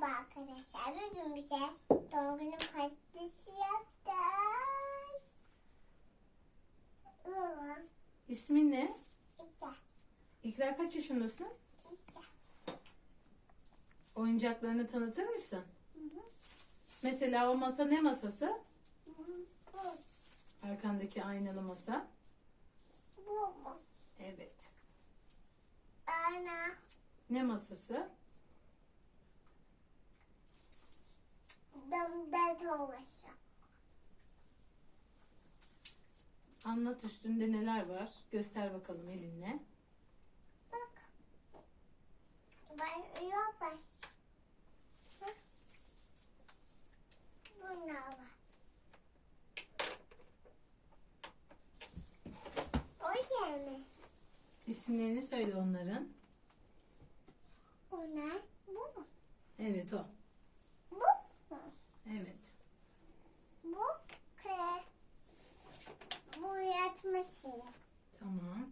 Merhaba arkadaşlar. Bugün bize doğum günü pastası yapacağız. İsmin ne? iki, İkra kaç yaşındasın? iki. Oyuncaklarını tanıtır mısın? Hı hı. Mesela o masa ne masası? Bu, Arkandaki aynalı masa. bu? Evet. Ana, Ne masası? Damda doğması. Anlat üstünde neler var? Göster bakalım elinle. Bak. Ben. Bak. Bunlar var. O yemi. İsimlerini söyle onların. Bunlar bu mu? Evet o. Bu mu? Evet. Bu kre. Bu Tamam.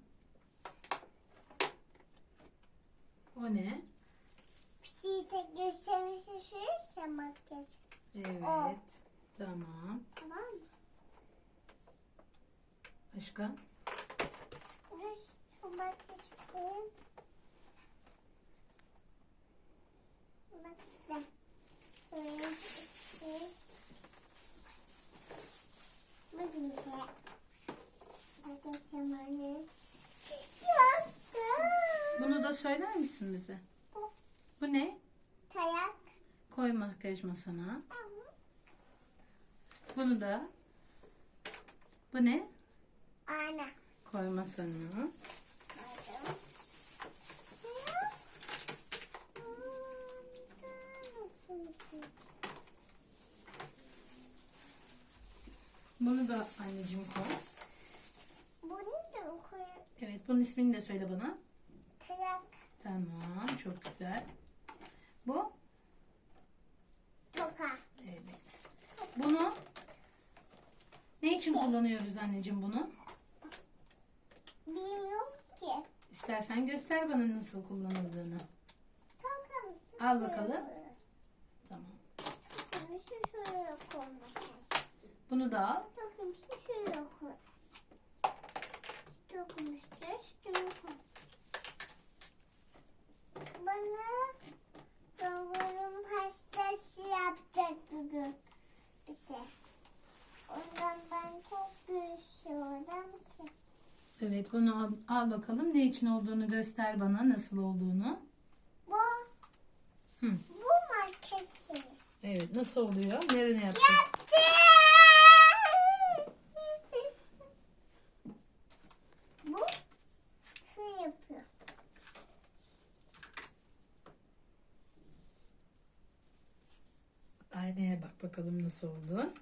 O ne? Bir şey göstermişi sürürse makyaj. Evet. Tamam. Tamam mı? Başka? Dur şu makyaj koyayım. Bak işte. Böyle işte. Bakın bir şey. Yaptım. Bunu da söyler misin bize? Bu ne? tayak. Koy makyaj masana. Bunu da. Bu ne? Ana. Koy masana. Bunu da anneciğim koy. Bunu da koyayım. Evet bunun ismini de söyle bana. Tayak. Tamam çok güzel. Bu? Toka. Evet. Bunu ne için kullanıyoruz anneciğim bunu? Bilmiyorum ki. İstersen göster bana nasıl kullanıldığını. Toka mısın? Al bakalım. Tamam. Bunu da al. Bakın şu şuraya koy. Dokunmuştur. Şunu koy. Bana doğum pastası yapacak bugün. Bir şey. Ondan ben çok görüşüyorum ki. Evet bunu al, al bakalım. Ne için olduğunu göster bana nasıl olduğunu. Bu, Hı. bu markesi. Evet nasıl oluyor? Nerene yapacak? Yaptım. Bu şu yapıyor. Aynaya bak bakalım nasıl oldu.